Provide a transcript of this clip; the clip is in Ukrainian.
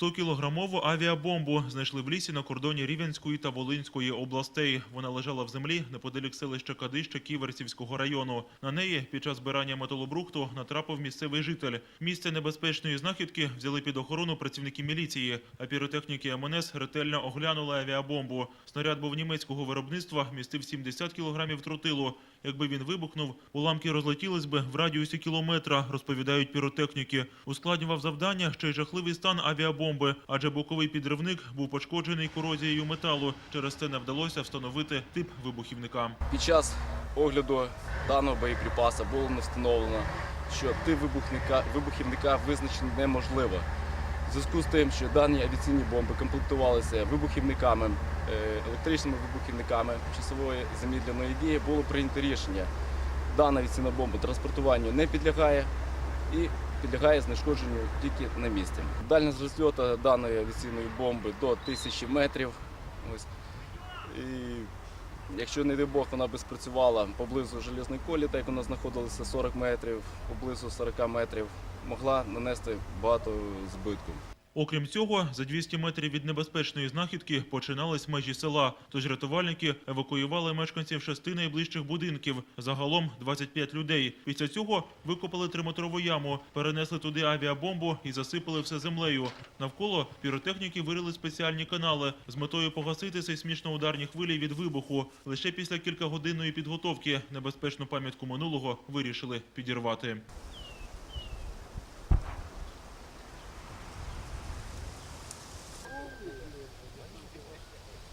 100-кілограмову авіабомбу знайшли в лісі на кордоні Рівенської та Волинської областей. Вона лежала в землі неподалік селища Кадища Ківерцівського району. На неї під час збирання металобрухту натрапив місцевий житель. Місце небезпечної знахідки взяли під охорону працівники міліції, а піротехніки МНС ретельно оглянули авіабомбу. Снаряд був німецького виробництва, містив 70 кілограмів тротилу. Якби він вибухнув, уламки розлетілись би в радіусі кілометра, розповідають піротехніки. Ускладнював завдання ще й жахливий стан авіабомби, адже боковий підривник був пошкоджений корозією металу. Через це не вдалося встановити тип вибухівника. Під час огляду даного боєприпаса було не встановлено, що тип вибухника, вибухівника визначити неможливо. В зв'язку з тим, що дані авіаційні бомби комплектувалися вибухівниками, е, електричними вибухівниками часової замедленої дії, було прийнято рішення. Дана авіаційна бомба транспортуванню не підлягає і підлягає знешкодженню тільки на місці. Дальність розльоту даної авіаційної бомби до 1000 метрів. Ось. І Якщо, не дай Бог, вона би спрацювала поблизу железної колі, так як вона знаходилася 40 метрів, поблизу 40 метрів, могла нанести багато збитку. Окрім цього, за 200 метрів від небезпечної знахідки починались межі села. Тож рятувальники евакуювали мешканців шести найближчих будинків. Загалом 25 людей. Після цього викопали триметрову яму, перенесли туди авіабомбу і засипали все землею. Навколо піротехніки вирили спеціальні канали з метою погасити сейсмічно-ударні хвилі від вибуху. Лише після кількагодинної підготовки небезпечну пам'ятку минулого вирішили підірвати. 何してるんですか?